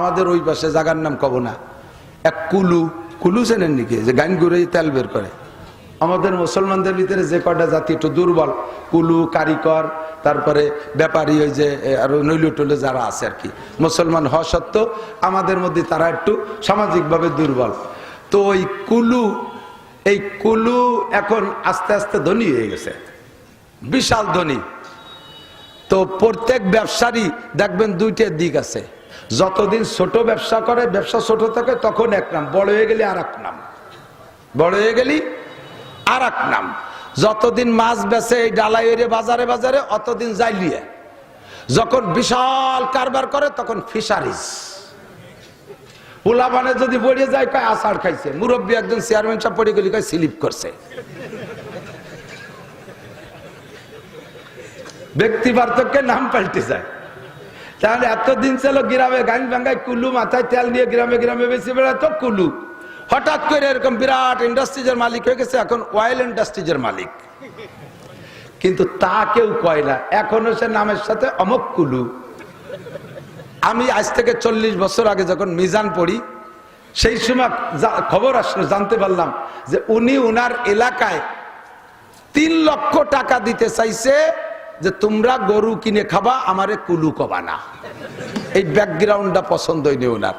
আমাদের ওই পাশে জাগার নাম কব না। এক কুলু কুলু চেনেন নাকি? যে গান ঘুরে তেল বের করে। আমাদের মুসলমানদের ভিতরে যে কটা জাতি একটু দুর্বল, কুলু, কারিকর, তারপরে ব্যাপারী ওই যে আরও নৈল টলে যারা আছে আর কি। মুসলমান হওয়া সত্ত্বেও আমাদের মধ্যে তারা একটু সামাজিকভাবে দুর্বল। তো ওই কুলু, এই কুলু এখন আস্তে আস্তে ধনী হয়ে গেছে। বিশাল ধনী। তো প্রত্যেক ব্যবসারী দেখবেন দুইটা দিক আছে। যতদিন ছোট ব্যবসা করে, ব্যবসা ছোট থাকে, তখন এক নাম, বড় হয়ে গেলে আর এক নাম। বড় হয়ে গেলি আর এক নাম। যতদিন মাছ বেচে, এই ডালাই এরে বাজারে বাজারে, অতদিন যাইলিয়ে যখন বিশাল কারবার করে, তখন ফিশারিজ পোলাবানে যদি পড়ে যায়, কয় আষাঢ় খাইছে। মুরব্বী একজন চেয়ারম্যান সাহেব পড়ে গেলি, কয় স্লিপ করছে। ব্যক্তি পার্থক্যে নাম পাল্টে যায়। তাহলে এতদিন ছিল গ্রামে গান ভাঙ্গায় কুলু, মাথায় তেল নিয়ে গ্রামে গ্রামে বেশি বেড়াতো কুলু। হঠাৎ করে এরকম বিরাট ইন্ডাস্ট্রিজের মালিক হয়ে গেছে, এখন অয়েল ইন্ডাস্ট্রিজের মালিক। কিন্তু তা কেউ কয় না, এখনও সে নামের সাথে অমক কুলু। আমি আজ থেকে চল্লিশ বছর আগে যখন মিজান পড়ি, সেই সময় খবর আসলো, জানতে পারলাম যে উনি উনার এলাকায় তিন লক্ষ টাকা দিতে চাইছে যে তোমরা গরু কিনে খাবা, আমারে কুলু কবা না। এই ব্যাকগ্রাউন্ডটা পছন্দ হয়নি ওনার।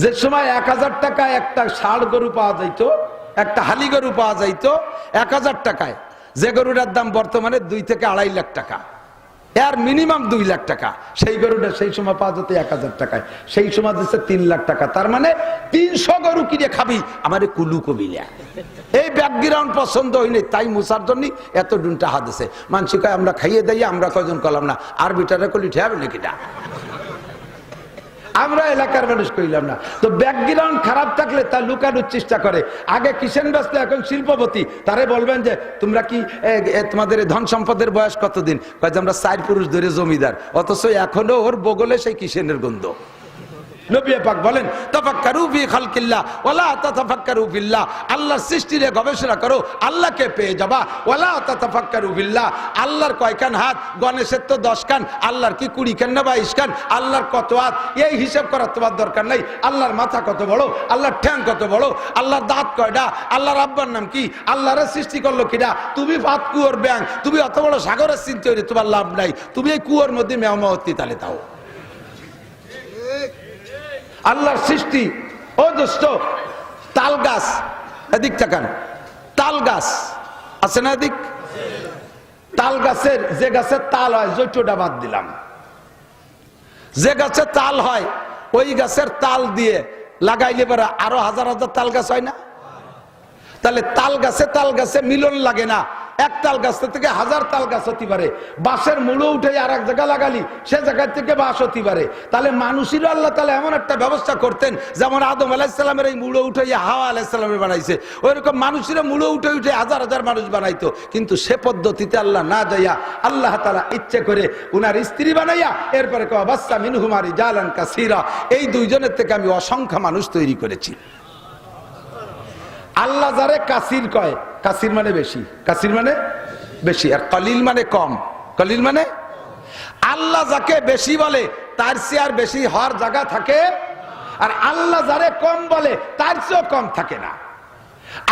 যে সময় এক হাজার টাকায় একটা ষাড় গরু পাওয়া যাইত, একটা হালি গরু পাওয়া যাইত, এক হাজার টাকায়, যে গরুটার দাম বর্তমানে দুই থেকে আড়াই লাখ টাকা। এর মিনিমাম দুই লাখ টাকা। সেই গরুটা সেই সময় পাওয়া যেত এক হাজার টাকায়। সেই সময় দিচ্ছে তিন লাখ টাকা। তার মানে তিনশো গরু কিনে খাবি। আমার কুলু কবিলা। এই ব্যাকগ্রাউন্ড পছন্দ হয়নি, তাই মুসার জন্য এত ডুনটা হাত দিছে। মানসিক আমরা খাইয়ে দেই আমরা কজন করলাম না। আর বিটারে কলি ঠেয়াবে নাকিটা আমরা এলাকার মানুষ কইলাম না। তো ব্যাকগ্রাউন্ড খারাপ থাকলে তা লুকানোর চেষ্টা করে। আগে কিষেন ব্যস্ত, এখন শিল্পপতি। তারে বলবেন যে, তোমরা কি তোমাদের ধন সম্পদের বয়স কতদিন? আমরা চার পুরুষ ধরে জমিদার। অথচ এখনও ওর বগলে সেই কিষেনের গন্ধ। নবী পাক বলেন, তাফাক্কারু ফি খালকিল্লাহ ওয়ালা তাতাফাক্কারু ফিল্লাহ। আল্লাহর সৃষ্টিরে গবেষণা করো, আল্লাহকে পেয়ে যাবা। ওয়ালা তাতাফাক্কারু ফিল্লাহ, আল্লাহর কয়খান হাত? গণেশের তো দশ কান, আল্লাহর কি কুড়ি খান না বাইশ কান? আল্লাহর কত হাত? এই হিসাব করার তোমার দরকার নাই। আল্লাহর মাথা কত বড়? আল্লাহর ঠ্যাং কত বড়? আল্লাহর দাঁত কয়টা আল্লাহর আব্বার নাম কি? আল্লাহর সৃষ্টি করল কিনা তুমি ভাত, কুয়োর ব্যাং তুমি অত বড় সাগরের চিন্তা তোমার লাভ নাই। তুমি এই কুয়োর মধ্যে মেহমতি তালে তাও আল্লাহর সৃষ্টি। ও দোস্ত, তাল গাছ, এদিক তাকান। তাল গাছ, আছে না এদিক? তাল গাছের, যে গাছের তাল হয় জৈটটা বাদ দিলাম। যে গাছে তাল হয়, ওই গাছের তাল দিয়ে লাগাইলে পরে আরও হাজার হাজার তাল গাছ হয় না? তাহলে তাল গাছে তাল গাছে মিলন লাগে না। এক তাল গাছ থেকে হাজার তাল গাছ হতে পারে। বাঁশের মূলো উঠে আর এক জায়গা লাগালি, সে জায়গা থেকে বাঁশ হতে পারে। তাহলে মানুষেরও আল্লাহ তালা এমন একটা ব্যবস্থা করতেন, যেমন আদম আলাহিসাল্লামের এই মূলো উঠে হাওয়া আলাহিসাল্লামের বানাইছে। ওইরকম মানুষেরা মূলো উঠে উঠে হাজার হাজার মানুষ বানাইতো। কিন্তু সে পদ্ধতিতে আল্লাহ না যাইয়া আল্লাহ তালা ইচ্ছে করে উনার স্ত্রী বানাইয়া এরপরে বাচ্চা মিনহুমারি জালান কাসিরা। এই দুইজনের থেকে আমি অসংখ্য মানুষ তৈরি করেছি। আল্লাহ যারে কাসির কয় কাসির মানে বেশি। কাসির মানে বেশি। আর কলিল মানে কম। কলিল মানে আল্লাহ যাকে বেশি বলে, তার চেয়ে আর বেশি হওয়ার জায়গা থাকে। আর আল্লাহ যারে কম বলে, তার চেয়েও কম থাকে না।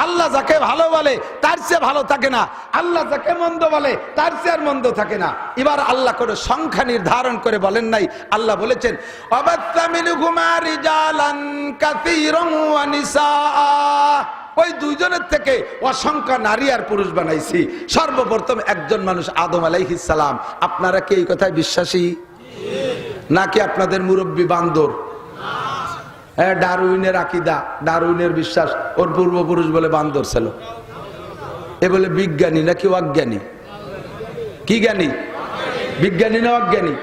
আল্লাহ যাকে ভালো বলে, তার চেয়ে ভালো থাকে না। আল্লাহ যাকে মন্দ বলে, তার চেয়ে আর মন্দ থাকে না। এবার আল্লাহ করে সংখ্যা নির্ধারণ করে বলেন নাই। আল্লাহ বলেছেন অবাত্তামিনুকুমা রিজালান কাসীরান ওয়া নিসাআ। ওই দুইজনের থেকে অসংখ্য নারী আর পুরুষ বানাইছি। সর্বপ্রথম একজন মানুষ আদম আলাইহিস সালাম। আপনারা কি এই কথায় বিশ্বাসী? নাকি আপনাদের মুরব্বী বান্দর? হ্যাঁ ডারউইনের আকিদা, ডারউইনের বিশ্বাস। ওর পূর্বপুরুষ বলে বান্দর ছিল। এ বলে বিজ্ঞানী নাকি অজ্ঞানী? কি জ্ঞানী? বিজ্ঞানী না অজ্ঞানী?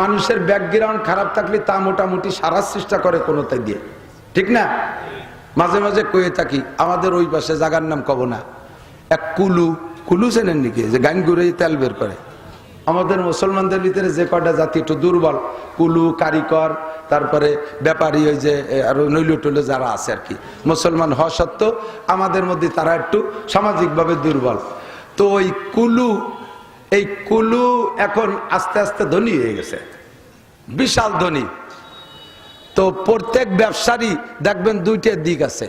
মানুষের ব্যাকগ্রাউন্ড খারাপ থাকলে তা মোটামুটি সারার চেষ্টা করে কোনোটাই দিয়ে। ঠিক না? মাঝে মাঝে কয়ে থাকি, আমাদের ওই পাশে জাগার নাম কব না। এক কুলু কুলু চেনেন নাকি? যে গান ঘুরে তেল বের করে। আমাদের মুসলমানদের ভিতরে যে কটা জাতি একটু দুর্বল, কুলু, কারিকর, তারপরে ব্যাপারী ওই যে নৈল টলে যারা আছে আর কি। মুসলমান হওয়া সত্ত্বেও আমাদের মধ্যে তারা একটু সামাজিকভাবে দুর্বল। তো ওই কুলু, এই কুলু এখন আস্তে আস্তে ধনী হয়ে গেছে। বিশাল ধনী। তো প্রত্যেক ব্যবসারই দেখবেন দুইটা দিক আছে।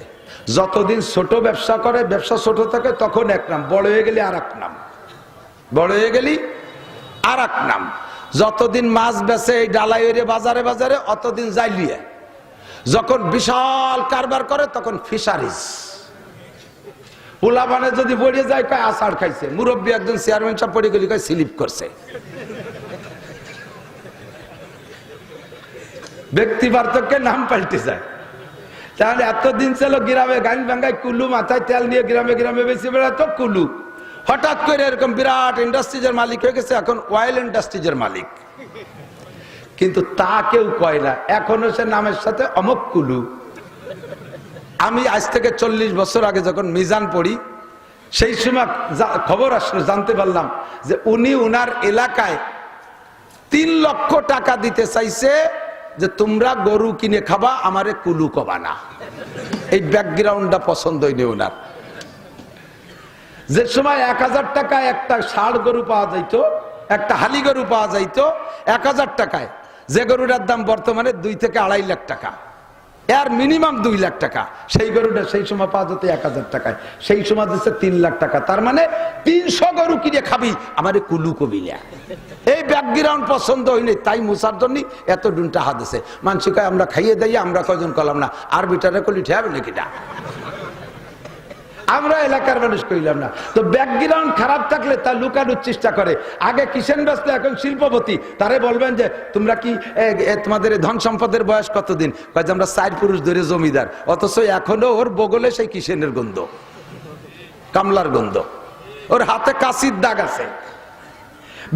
যতদিন ছোট ব্যবসা করে, ব্যবসা ছোট থাকে, তখন এক নাম, বড় হয়ে গেলে আর নাম। বড় হয়ে গেলি আর নাম। যতদিন মাছ বেচে এই ডালাই এরে বাজারে বাজারে, অতদিন যাইলিয়ে যখন বিশাল কারবার করে, তখন ফিশারিজ পোলাবানে যদি বড়িয়ে যায়, কয় আষাঢ় খাইছে। মুরব্বী একজন চেয়ারম্যান সাহেব পড়ে গেলি, কয় স্লিপ করছে। ব্যক্তি পার্থক্যের নাম পাল্টে যায়। তাহলে এতদিন ছিল গ্রামে গান ভাঙ্গায় কুলু মাথায় তেল নিয়ে গ্রামে গ্রামে বেশি বেড়াতো কুলু। হঠাৎ করে এরকম বিরাট ইন্ডাস্ট্রিজের মালিক হয়ে গেছে, এখন অয়েল ইন্ডাস্ট্রিজের মালিক। কিন্তু তা কেউ কয় না, এখনও সে নামের সাথে অমক কুলু। আমি আজ থেকে চল্লিশ বছর আগে যখন মিজান পড়ি, সেই সময় খবর আসলো, জানতে পারলাম যে উনি উনার এলাকায় তিন লক্ষ টাকা দিতে চাইছে যে তোমরা গরু কিনে খাবা, আমারে কুলু কবা না। এই ব্যাকগ্রাউন্ডটা পছন্দ হয়নি ওনার। যে সময় এক হাজার টাকায় একটা ষাড় গরু পাওয়া যাইত, একটা হালি গরু পাওয়া যাইত, এক হাজার টাকায়। যে গরুটার দাম বর্তমানে দুই থেকে আড়াই লাখ টাকা। এর মিনিমাম দুই লাখ টাকা। সেই গরুটা সেই সময় পাওয়া যেত এক হাজার টাকায়। সেই সময় দিচ্ছে তিন লাখ টাকা। তার মানে তিনশো গরু কিনে খাবি, আমার কুলু কবিলা এই ব্যাকগ্রাউন্ড পছন্দ হয়নি, তাই মুসার জন্য এত ডুনটা হাত আছে মানসিকায় আমরা খাইয়ে দেই, আমরা কজন করলাম না। আর বিটারে কলি ঠেয়াবে নাকিটা আমরা এলাকার মানুষ কইলাম না। তো ব্যাকগ্রাউন্ড খারাপ থাকলে তা লুকানোর চেষ্টা করে। আগে কিষেন ব্যস্ত, এখন শিল্পপতি। তারে বলবেন যে, তোমরা কি তোমাদের ধন সম্পদের বয়স কতদিন? যে, আমরা চার পুরুষ ধরে জমিদার। অথচ এখনও ওর বগলে সেই কিষেনের গন্ধ। কামলার গন্ধ। ওর হাতে কাশির দাগ আছে।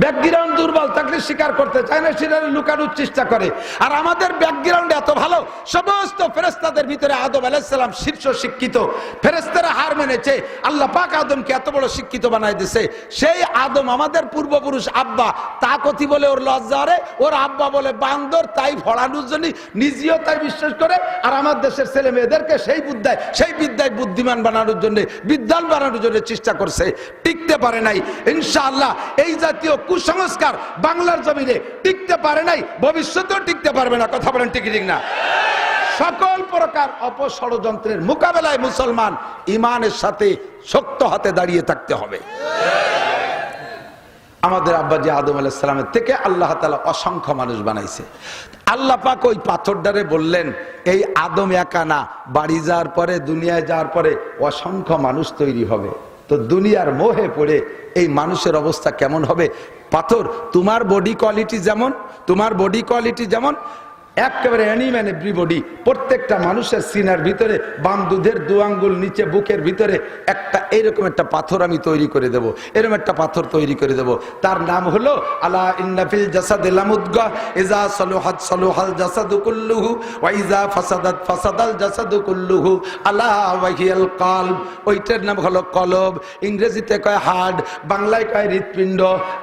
ব্যাকগ্রাউন্ড দুর্বল থাকলে স্বীকার করতে চায় না, সেটা লুকানোর চেষ্টা করে। আর আমাদের ব্যাকগ্রাউন্ড এত ভালো, সমস্ত ফেরেস্তাদের ভিতরে আদম আলাইসালাম শীর্ষ শিক্ষিত। ফেরেস্তারা হার মেনেছে, আল্লাহ পাক আদমকে এত বড় শিক্ষিত বানাই দিছে। সেই আদম আমাদের পূর্বপুরুষ আব্বা তা কথি বলে ওর লজ্জারে ওর আব্বা বলে বান্দর, তাই ফড়ানোর জন্য নিজেও তাই বিশ্বাস করে। আর আমার দেশের ছেলে মেয়েদেরকে সেই বুদ্ধায়, সেই বিদ্যায় বুদ্ধিমান বানানোর জন্য বিদ্যান বানানোর জন্য চেষ্টা করছে। টিকতে পারে নাই। ইনশাআল্লাহ এই জাতীয় কুসংস্কার বাংলার জমিনে টিকতে পারে নাই, ভবিষ্যতেও টিকতে পারবে না। কথা বলেন ঠিক ঠিক না। সকল প্রকার অপষড়যন্ত্রের মোকাবেলায় মুসলমান ইমানের সাথে শক্ত হাতে দাঁড়িয়ে থাকতে হবে। আমাদের আব্বাজি আদম আলাইসালামের থেকে আল্লাহ তালা অসংখ্য মানুষ বানাইছে। আল্লাহ পাক ওই পাথরটারে বললেন, এই আদম একা না, বাড়ি যাওয়ার পরে, দুনিয়ায় যাওয়ার পরে অসংখ্য মানুষ তৈরি হবে। তো দুনিয়ার মোহে পড়ে এই মানুষের অবস্থা কেমন হবে? পাথর, তোমার বডি কোয়ালিটি যেমন, তোমার বডি কোয়ালিটি যেমন একেবারে অ্যানিম্যান এভরিবডি প্রত্যেকটা মানুষের সিনার ভিতরে, বাম দুধের দু আঙ্গুল, নিচে বুকের ভিতরে, একটা এরকম একটা পাথর আমি তৈরি করে দেব, এরকম একটা পাথর তৈরি করে দেব। তার নাম হলো, আলা ইন্নাফিল জাসাদ লামুদগা, ইজা সলুহাত সলুহাল জাসাদু কুল্লুহু, ওয়া ইজা ফাসাদাত ফাসাদাল জাসাদু আলা ওয়াহিয়াল কলব। ওইটার নাম হলো কলব। ইংরেজিতে কয় হার্ট বাংলায় কয় হৃৎপিণ্ড,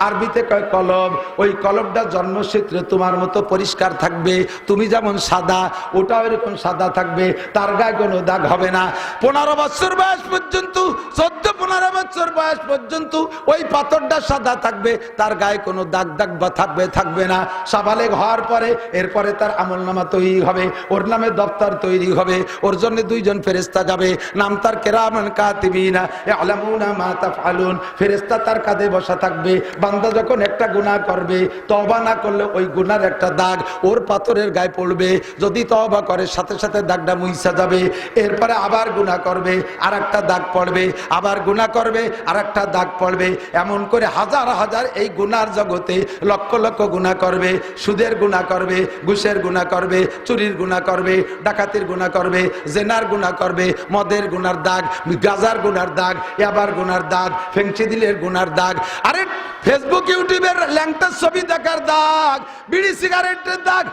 আরবিতে কয় কলব। ওই কলবটা জন্মসূত্রে তোমার মতো পরিষ্কার থাকবে তুমি যেমন সাদা, ওটাও এরকম সাদা থাকবে, তার গায়ে কোনো দাগ হবে না। পনেরো বছর বয়স পর্যন্ত, চোদ্দ, পনেরো বছর বয়স পর্যন্ত ওই পাথরটা সাদা থাকবে, তার গায়ে কোনো দাগ দাগ বা থাকবে থাকবে না। সাবালেগ হওয়ার পরে, এরপরে তার আমল নামা তৈরি হবে, ওর নামে দপ্তর তৈরি হবে, ওর জন্য দুইজন ফেরেস্তা যাবে। নাম তার কেরামান কাতিবিনা আলামুনা মা তাফআলুন। ফেরেস্তা তার কাঁধে বসা থাকবে, বান্দা যখন একটা গুনাহ করবে, তওবা না করলে ওই গুনার একটা দাগ, ওর পাথরের গায়ে পড়বে। যদি তওবা করে, সাথে সাথে দাগটা মুইসা যাবে। এরপরে আবার গুনাহ করবে আর একটা দাগ পড়বে। আবার গুনাহ করবে আর একটা দাগ পড়বে। এমন করে হাজার হাজার এই গুনার জগতে লক্ষ লক্ষ গুনাহ করবে। সুদের গুনাহ করবে, ঘুষের গুনাহ করবে, চুরির গুনাহ করবে, ডাকাতির গুনাহ করবে, জেনার গুনাহ করবে, মদের গুনার দাগ, গাজার গুনার দাগ এবার গুনার দাগ, ফেংচি দিলের গুনার দাগ। আরে ফেসবুক, ইউটিউবের ল্যাংটার ছবি দেখার দাগ, বিড়ি সিগারেটের দাগ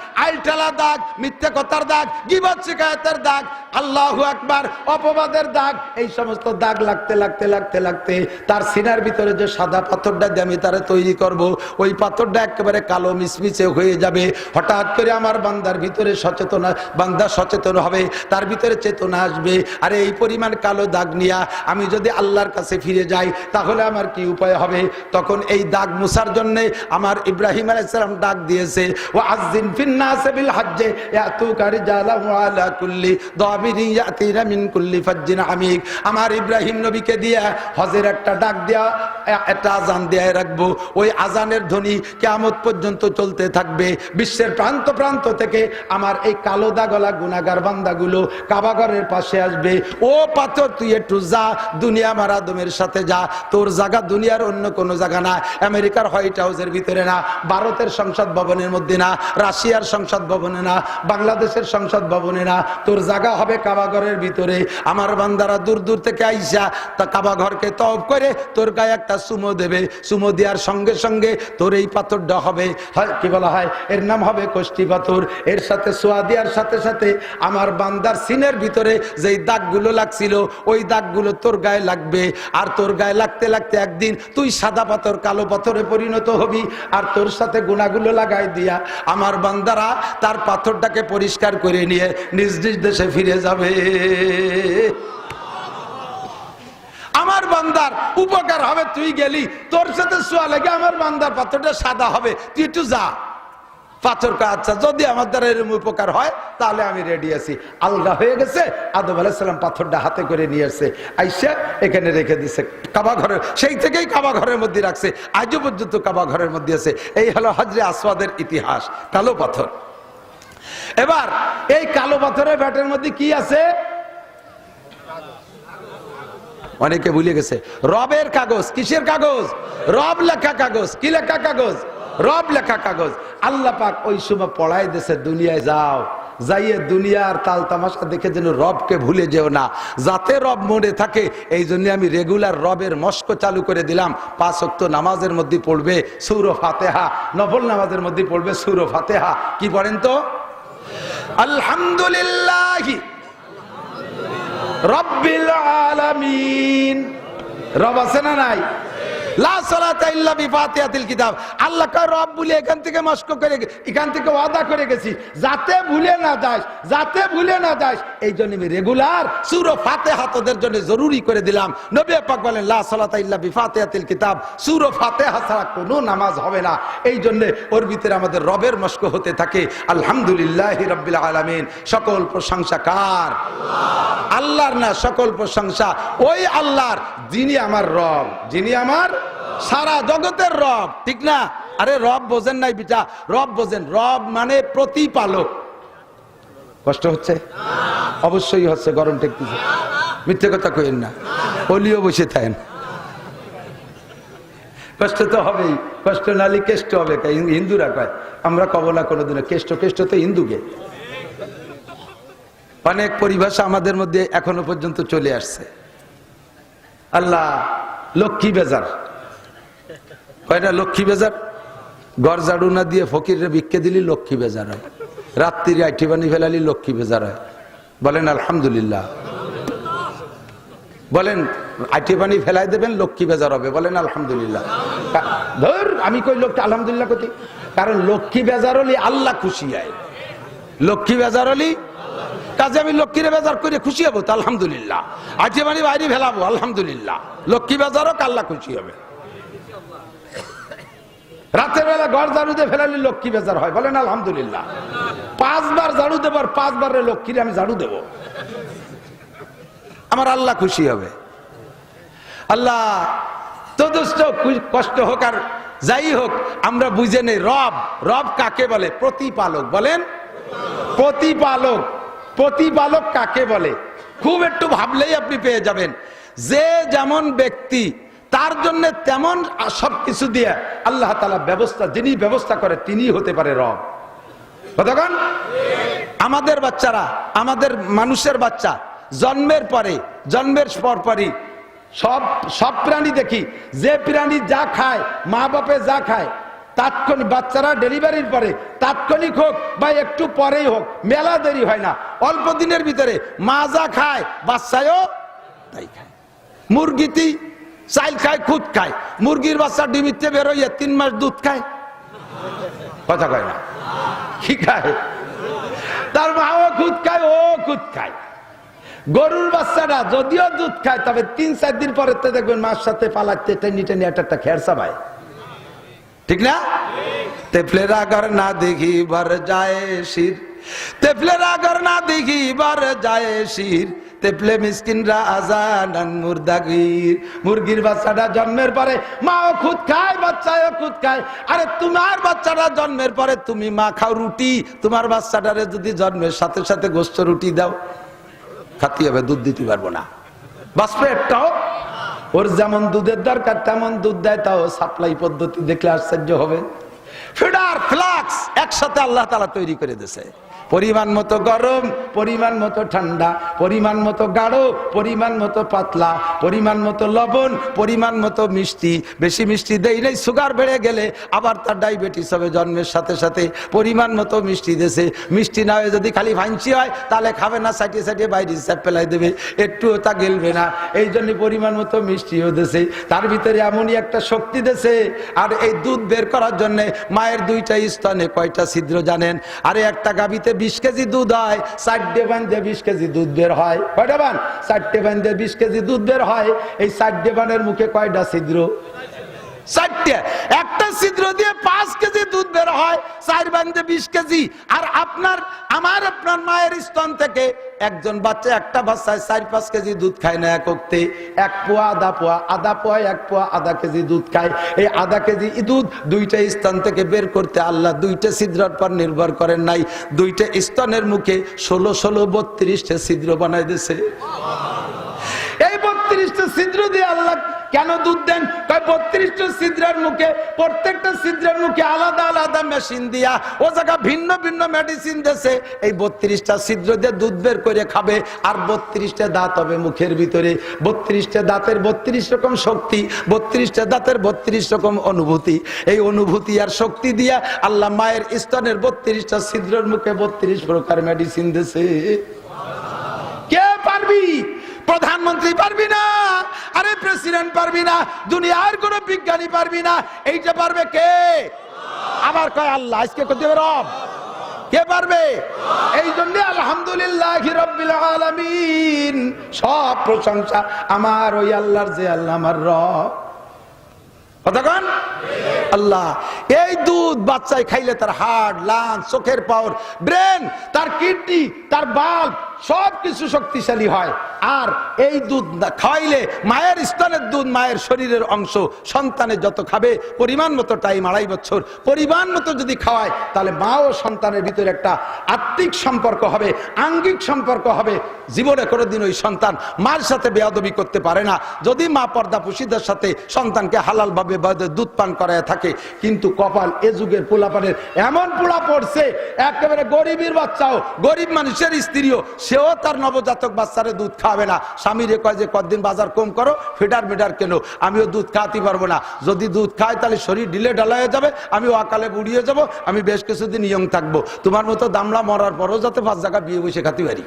আইলটালা দাগ মিথ্যে কথার দাগ গিবত শিকায়তের দাগ আল্লাহ একবার অপবাদের দাগ, এই সমস্ত দাগ লাগতে লাগতে লাগতে লাগতে তার সিনার ভিতরে যে সাদা পাথরটা আমি তারা তৈরি করব, ওই পাথরটা একেবারে কালো মিসমিসে হয়ে যাবে। হঠাৎ করে আমার বান্দার ভিতরে সচেতনা, বান্দা সচেতন হবে, তার ভিতরে চেতনা আসবে। আরে এই পরিমাণ কালো দাগ নিয়া আমি যদি আল্লাহর কাছে ফিরে যাই, তাহলে আমার কি উপায় হবে? তখন এই দাগ মুসার জন্য আমার ইব্রাহিম আলাইসালাম ডাক দিয়েছে ও আজদিন ফিন্নাসে বিল হজ্জে রিজালাম ওয়া আলা কুল্লি দাবিরি আমার ইব্রাহিম নবীকে দিয়ে হজের একটা ডাক দেয়া একটা আজান দিয়ে রাখব। ওই আজানের ধ্বনি কেয়ামত পর্যন্ত চলতে থাকবে। বিশ্বের প্রান্ত প্রান্ত থেকে আমার এই কালো দাগলা গুনাগার বান্দাগুলো কাবাগরের পাশে আসবে। ও পাথর, তুই একটু যা, দুনিয়া মারাদমের সাথে যা। তোর জায়গা দুনিয়ার অন্য কোনো জায়গা না, আমেরিকার হোয়াইট হাউসের ভিতরে না, ভারতের সংসদ ভবনের মধ্যে না, রাশিয়ার সংসদ ভবনে না, বাংলাদেশের সংসদ ভবনে না। তোর জায়গা হবে কাবাগরের ভিতরে। আমার বান্দারা দূর দূর থেকে আইসা তা কাবাঘরকে তব করে তোর গায়ে একটা সুমো দেবে। সুমো দেওয়ার সঙ্গে সঙ্গে তোর এই পাথরটা হবে। কি বলা হয়? এর নাম হবে কষ্টি পাথর। এর সাথে সোয়া দেওয়ার সাথে সাথে আমার বান্দার সিনের ভিতরে যেই দাগগুলো লাগছিল, ওই দাগগুলো তোর গায়ে লাগবে। আর তোর গায়ে লাগতে লাগতে একদিন তুই সাদা পাথর কালো পাথরে পরিণত হবি আর তোর সাথে গুণাগুলো লাগাই দিয়া আমার বান্দারা তার পাথরটাকে পরিষ্কার করে নিয়ে নিজ নিজ দেশে ফিরে যাবে। আমার বান্দার উপকার হবে, তুই গেলি। তোর সাথে শোয়া লেগে আমার বান্দার পাথরটা সাদা হবে। তুই একটু যা। পাথর আচ্ছা যদি আমার দ্বারা এরকম উপকার হয়, তাহলে আমি রেডি আছি। আলগা হয়ে গেছে, আদম আলাইসাল্লাম পাথরটা হাতে করে নিয়ে আসছে। আইসা, এখানে রেখে দিছে কাবা ঘরের, সেই থেকেই কাবা ঘরের মধ্যে রাখছে। আজও পর্যন্ত কাবা ঘরের মধ্যে আছে। এই হলো হজরে আসওয়াদের ইতিহাস। কালো পাথর। এবার, এই কালো পাথরের ব্যাটের মধ্যে কি আছে? অনেকে ভুলে গেছে। রবের কাগজ, কিসের কাগজ? রব লেখা কাগজ, কি লেখা কাগজ? রব লেখা কাগজ। আল্লাহ পাক ওই সময় পড়াই দেশে দুনিয়ায় যাও। যাইয়ে দুনিয়ার তাল তামাশা দেখে যেন রবকে ভুলে যেও না। যাতে রব মনে থাকে, এই জন্য আমি রেগুলার রবের মস্ক চালু করে দিলাম। পাঁচ অক্ত নামাজের মধ্যে পড়বে সুর ফাতেহা, নফল নামাজের মধ্যে পড়বে সুর ফাতেহা। কি পড়েন তো? আলহামদুলিল্লাহ রব্বিল আলামিন। রব আছে না নাই? কিতাব। রব বলে এখান থেকে করে এখান থেকে ভুলে না ভুলে না এই জন্য আমি রেগুলার সূরা জন্য জরুরি করে দিলাম। সূরা নামাজ হবে না। এই জন্য ওর ভিতরে আমাদের রবের মস্ক হতে থাকে। আলহামদুলিল্লাহি আলামিন। সকল প্রশংসা কার? আল্লাহর না, সকল প্রশংসা ওই আল্লাহর, যিনি আমার রব, যিনি আমার সারা জগতের রব, ঠিক না? আরে রব বোঝেন নাই বিটা রব বোঝেন, রব মানে প্রতিপালক। কষ্ট হচ্ছে? অবশ্যই হচ্ছে, গরম টেকতেছে মিথ্যে কথা কইেন না। অলিও বসে থাকেন। কষ্ট তো হবেই, কষ্ট নালি কেষ্ট হবে? হিন্দুরা কয়, আমরা কব না কোনোদিনও কেষ্ট কেষ্ট তো হিন্দুকে। অনেক পরিভাষা আমাদের মধ্যে এখনও পর্যন্ত চলে আসছে। আল্লাহ লক্ষ্মী বেজার। কয়টা লক্ষ্মী বেজার? গড় ঝাড়ু না দিয়ে ফকিরে ভিক্ষে দিলি লক্ষ্মী বেজার হয়। রাত্রির আইটি বানি ফেলালি লক্ষ্মী বেজার হয়। বলেন, আলহামদুলিল্লাহ। বলেন, আইটি পানি ফেলাই দেবেন, লক্ষ্মী বেজার হবে। বলেন, আলহামদুলিল্লাহ। ধর, আমি কই লক্ষ্মী আলহামদুলিল্লাহ কতি? কারণ লক্ষ্মী বেজার হলি আল্লাহ খুশি হয়। লক্ষ্মী বেজার হলি কাজে আমি লক্ষ্মীরে বেজার করে খুশি হব, তো আলহামদুলিল্লাহ। আজকে মানে বাইরে ফেলাবো, আলহামদুলিল্লাহ। লক্ষ্মী বেজারও কাল্লা খুশি হবে। রাতের বেলা ঘর ঝাড়ু দিয়ে ফেলালি লক্ষ্মী বেজার হয়। বলেন, আলহামদুলিল্লাহ। পাঁচবার ঝাড়ু দেবো আর পাঁচবার লক্ষ্মীরে আমি ঝাড়ু দেবো। আমার আল্লাহ খুশি হবে। আল্লাহ তদুষ্ট কষ্ট হোক আর যাই হোক, আমরা বুঝে নেই রব রব কাকে বলে? প্রতিপালক। বলেন, প্রতিপালক। প্রতিপালক কাকে বলে? খুব একটু ভাবলেই আপনি পেয়ে যাবেন। যে যেমন ব্যক্তি তার জন্য তেমন সব কিছু দিয়ে আল্লাহ তালা ব্যবস্থা, যিনি ব্যবস্থা করে তিনি হতে পারে রব। কতক্ষণ আমাদের বাচ্চারা, আমাদের মানুষের বাচ্চা, জন্মের পরে, জন্মের পর পরই সব সব প্রাণী দেখি, যে প্রাণী যা খায় মা বাপে যা খায়, তাৎক্ষণিক বাচ্চারা ডেলিভারির পরে তাৎক্ষণিক হোক বা একটু পরেই হোক, মেলা দেরি হয় না। অল্প দিনের ভিতরে মা যা খায়, বাচ্চায়ও তাই খায়। মুরগিতি চাইল খায়, খুদ খায়। মুরগির বাচ্চা ডিমিতে বেরোইয়ে তিন মাস দুধ খায়। কথা কয় না? কি খায়? তার মাও খুদ খায়, ও খুদ খায়। গরুর বাচ্চাটা যদিও দুধ খায়, তবে তিন, চার দিন পরে তো দেখবেন মার সাথে পালাতে টেনি টেনি একটা একটা খেরসা পায় ঠিক না? তেফলের আগর না দেখি বার যায় শির। তেফলের আগর না দেখি বার যায় শির। তেপলে মিসকিনরা আজানান মুর্দাগির মুরগির বাচ্চাটা জন্মের পরে মাও খুদ খায় বাচ্চাও খুদ খায়। আরে তোমার বাচ্চাটা জন্মের পরে তুমি মা খাও রুটি, তোমার বাচ্চাটারে যদি জন্মের সাথে সাথে গোস্ত রুটি দাও, খাতি হবে, দুধ দিতে পারব না। বাষ্পে একটাও? ওর যেমন দুধের দরকার, তেমন দুধ দেয়, তাও সাপ্লাই পদ্ধতি দেখলে আশ্চর্য হবে। ফিডার, ফ্লাক্স একসাথে আল্লাহ তালা তৈরি করে দিয়েছে। পরিমাণ মতো গরম, পরিমাণ মতো ঠান্ডা, পরিমাণ মতো গাঢ়, পরিমাণ মতো পাতলা, পরিমাণ মতো লবণ, পরিমাণ মতো মিষ্টি। বেশি মিষ্টি দেই নেই সুগার বেড়ে গেলে আবার তার ডায়াবেটিস হবে, জন্মের সাথে সাথে পরিমাণ মতো মিষ্টি দেশে। মিষ্টি না হয়ে যদি খালি ভাঙচি হয়, তাহলে খাবে না সাইটে সাইটে বাইরে হিসাব পেলাই দেবে। একটুও তা গেলবে না। এই জন্য পরিমাণ মতো মিষ্টিও দেশে। তার ভিতরে এমনই একটা শক্তি দেশে। আর এই দুধ বের করার জন্যে মায়ের দুইটা স্তনে কয়টা ছিদ্র জানেন? আরে একটা গাবিতে বিশ কেজি দুধ হয়, চারটে বান্ধে বিশ কেজি দুধ বের হয়। কয়টা বান? চারটে বান্ধে বিশ কেজি দুধ বের হয়। এই চারটে বানের মুখে কয়টা ছিদ্র? চারটে। একটা ছিদ্র দিয়ে পাঁচ কেজি দুধ বের হয়, চার বান্ধে বিশ কেজি। আর আপনার, আমার, আপনার মায়ের স্তন থেকে একজন বাচ্চা একটা বাচ্চায় চার, পাঁচ কেজি দুধ খায় না এক অক্তে। এক পোয়া, আধা পোয়া আধা পোয়া, এক পোয়া, আধা কেজি দুধ খায়। এই আধা কেজি দুধ দুইটা স্থান থেকে বের করতে আল্লাহ দুইটা ছিদ্রের পর নির্ভর করেন নাই। দুইটা স্তনের মুখে ষোলো ষোলো, বত্রিশটা ছিদ্র বানাই এই বত্রিশটা ছিদ্র দিয়ে আল্লাহ কেন দুধ দেন? বত্রিশটা ছিদ্রের মুখে, প্রত্যেকটা ছিদ্রের মুখে আলাদা আলাদা মেশিন দিয়া ও ভিন্ন ভিন্ন মেডিসিন দেশে এই বত্রিশটা ছিদ্র দিয়ে দুধ বের করে খাবে, আর বত্রিশটা দাঁত হবে মুখের ভিতরে। বত্রিশটা দাঁতের বত্রিশ রকম শক্তি, বত্রিশটা দাঁতের বত্রিশ রকম অনুভূতি। এই অনুভূতি আর শক্তি দিয়া আল্লাহ মায়ের স্তনের বত্রিশটা ছিদ্রের মুখে বত্রিশ প্রকার মেডিসিন দেশে কে পারবি? প্রধানমন্ত্রী পারবি না? প্রেসিডেন্ট পারবি না, দুনিয়ার কোনো বিজ্ঞানী পারবি না, এইটা পারবে কে? আবার কয় আল্লাহ, আজকে করতে হবে রব। কে পারবে? এই জন্য আলহামদুলিল্লাহ আলামিন, সব প্রশংসা আমার ওই আল্লাহর যে আল্লাহ, আমার রব। কতক্ষণ আল্লাহ, এই দুধ বাচ্চায় খাইলে তার চোখের পাওয়ার, ব্রেন, তার কিডনি, তার বাল্ব সব কিছু শক্তিশালী হয়। আর এই দুধ খাওয়াইলে মায়ের স্তনের দুধ মায়ের শরীরের অংশ, সন্তানের যত খাবে, পরিমাণ মতো টাইম আড়াই বছর, পরিমাণ মতো যদি খাওয়ায়, তাহলে মা ও সন্তানের ভিতরে একটা আত্মিক সম্পর্ক হবে, আঙ্গিক সম্পর্ক হবে। জীবনে কোনোদিন ওই সন্তান মার সাথে বেয়াদবি করতে পারে না। যদি মা পর্দা পুষিদের সাথে সন্তানকে হালালভাবে বাদে দুধ পান করায় থাকে, কিন্তু কপাল এ যুগের পোলাপানের এমন পোলা পড়ছে, একেবারে গরিবের বাচ্চাও, গরিব মানুষের স্ত্রীও, সেও তার নবজাতক বাচ্চারে দুধ খাবে না। স্বামীরে কয় যে কদিন বাজার কম করো? ফিডার মিডার কেন? আমিও দুধ খাওয়াতে পারব না। যদি দুধ খায়, তাহলে শরীর ঢিলে ঢালা যাবে, আমি অকালে বুড়িয়ে যাব, আমি বেশ কিছুদিন ইয়ং থাকব। তোমার মতো দামলা মরার পরও যাতে পাঁচ জায়গা বিয়ে বসে খাতে পারি।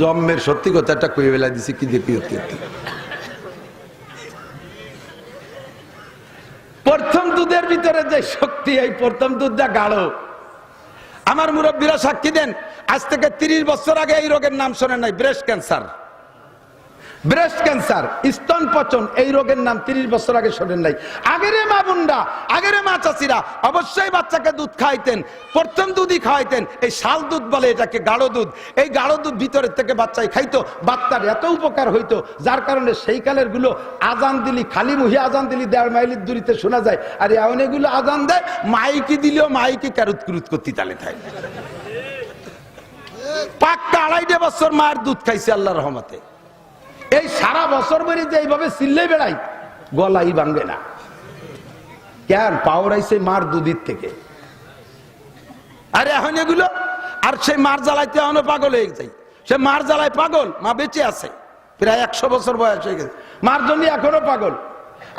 জন্মের সত্যি কথা একটা কয়ে বেলা দিছি, কি দেখি প্রথম দুধের ভিতরে যে শক্তি এই প্রথম দুধটা গাঢ়। আমার মুরব্বীরা সাক্ষী দেন, আজ থেকে তিরিশ বছর আগে এই রোগের নাম শোনেন নাই ব্রেস্ট ক্যান্সার ব্রেস্ট ক্যান্সার স্তন পচন, এই রোগের নাম তিরিশ বছর আগে শোনেন নাই। আগের মা বুন্ডা, আগের মা চাষিরা অবশ্যই বাচ্চাকে দুধ খাইতেন, প্রথম দুধই খাওয়াইতেন, এই শাল দুধ বলে এটাকে গাঢ় দুধ। এই গাঢ় দুধ ভিতরের থেকে বাচ্চাই খাইতো, বাচ্চার এত উপকার হইতো, যার কারণে সেই কালেরগুলো আজান দিলি, খালি মুহি আজান দিলি, দেড় মাইলের দূরিতে শোনা যায়। আর এমন এগুলো আজান দেয়, মাইকি দিলেও মাইকি ক্যারুত কুরুত করতে তালে থাকে পাক্কা আড়াইটে বছর মায়ের দুধ খাইছে আল্লাহ রহমতে। এই সারা বছর বেরি যে এইভাবে চিল্লে বেড়াই, গলাই ভাঙবে না। কেন? পাওয়ার আইছে মার দুধের থেকে। আরে এখন এগুলো, আর সেই মার জ্বালাইতে এখনও পাগল হয়ে যায় সে মার জ্বালায় পাগল, মা বেঁচে আছে। প্রায় একশো বছর বয়স হয়ে গেছে। মার জন্য এখনও পাগল।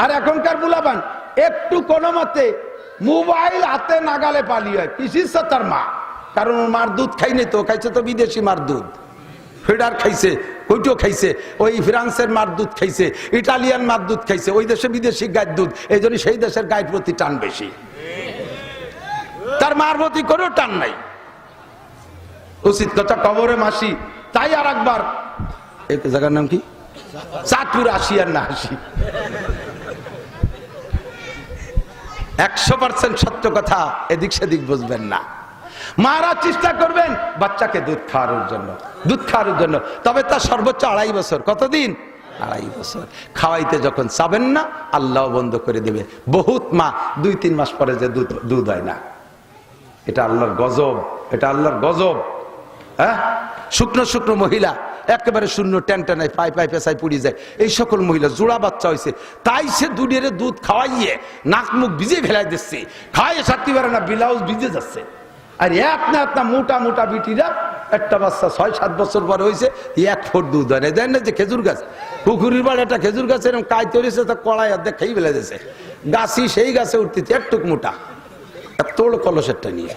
আর এখনকার বুলাবান একটু কোনো মতে মোবাইল হাতে নাগালে পালি হয়। পিসির তার মা। কারণ মার দুধ খাইনি তো খাইছে তো বিদেশি মার দুধ। ফেডার খাইছে ওইটাও খাইছে, ওই ফ্রান্সের মার দুধ খাইছে, ইটালিয়ান মার দুধ খাইছে, ওই দেশে বিদেশি গায়ের দুধ, এই জন্য সেই দেশের গায়ের প্রতি টান বেশি। তার মার প্রতি কোনো টান নাই। উচিত কথা কবরে মাসি, তাই আর একবার জায়গার নাম কি? চাঁদপুর আসি আর না হাসি একশো পার্সেন্ট সত্য কথা, এদিক সেদিক বুঝবেন না। মারা চেষ্টা করবেন বাচ্চাকে দুধ খাওয়ানোর জন্য, দুধ খাওয়ানোর জন্য। তবে তার সর্বোচ্চ আড়াই বছর। কতদিন? আড়াই বছর। খাওয়াইতে যখন চাবেন না, আল্লাহ বন্ধ করে দেবে বহুত মা, দুই তিন মাস পরে যে দুধ দুধ হয় না। এটা আল্লাহর গজব, এটা আল্লাহর গজব। হ্যাঁ? শুকনো শুকনো মহিলা, একেবারে শূন্য টেন টেনায় পাই পাই পেশায় পুড়ি যায়। এই সকল মহিলা, জোড়া বাচ্চা হয়েছে তাই সে দুধের দুধ খাওয়াইয়ে নাক মুখ ভিজে ফেলাই দিচ্ছে। খাওয়াইয়ে সাতটি না, ব্লাউজ ভিজে যাচ্ছে। আর এক না একটা মোটা মোটা বিটিরা, একটা বাচ্চা ছয়, সাত বছর পরে হয়েছে এক ফুট দুধ হয় দেন না যে খেজুর গাছ, পুকুরির বাড়ি একটা খেজুর গাছ এরকম কাই তৈরিছে তা কড়াই অর্ধেক খেয়ে ফেলে দিয়েছে। গাছই সেই গাছে উঠতেছে, একটুক মোটা। তোর কলসেরটা নিয়ে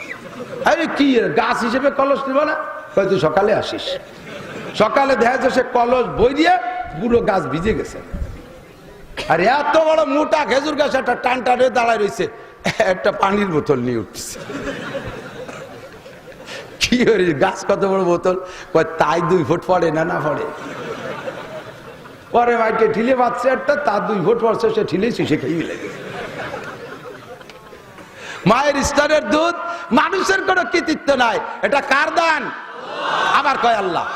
আরে কি, গাছ হিসেবে কলস নিব না? হয়তো সকালে আসিস। সকালে দেখা সে কলস বই দিয়ে পুরো গাছ ভিজে গেছে। আর এত বড় মোটা খেজুর গাছ, একটা টান টানে দাঁড়ায় রয়েছে একটা পানির বোতল নিয়ে উঠছে কি করি গাছ কত বড় বোতল? তাই দুই ফুট পড়ে না না পড়ে? পরে মাইকে ঠিলে বাচ্চা একটা, তার দুই ফুট পড়ছে, সে ঠিলেছি সে খেয়ে লেগে মায়ের স্তরের দুধ মানুষের কোনো কৃতিত্ব নাই। এটা কার দান? আবার কয় আল্লাহ।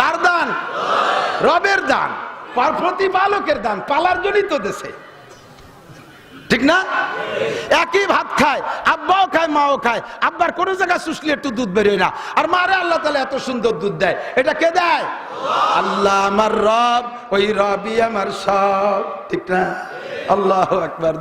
কার দান? রবের দান। পার প্রতিপালকের দান, পালার জন্যই তো দেশে। ঠিক না? একই ভাত খায়, আব্বাও খায়, মাও খায়। আব্বার কোনো জায়গায় শুষলে একটু দুধ বেরোয় না। আর মারে আল্লাহ তালা এত সুন্দর দুধ দেয়। এটা কে দেয়? আল্লাহ আমার রব, ওই রবি আমার সব। ঠিক না? আল্লাহ একবার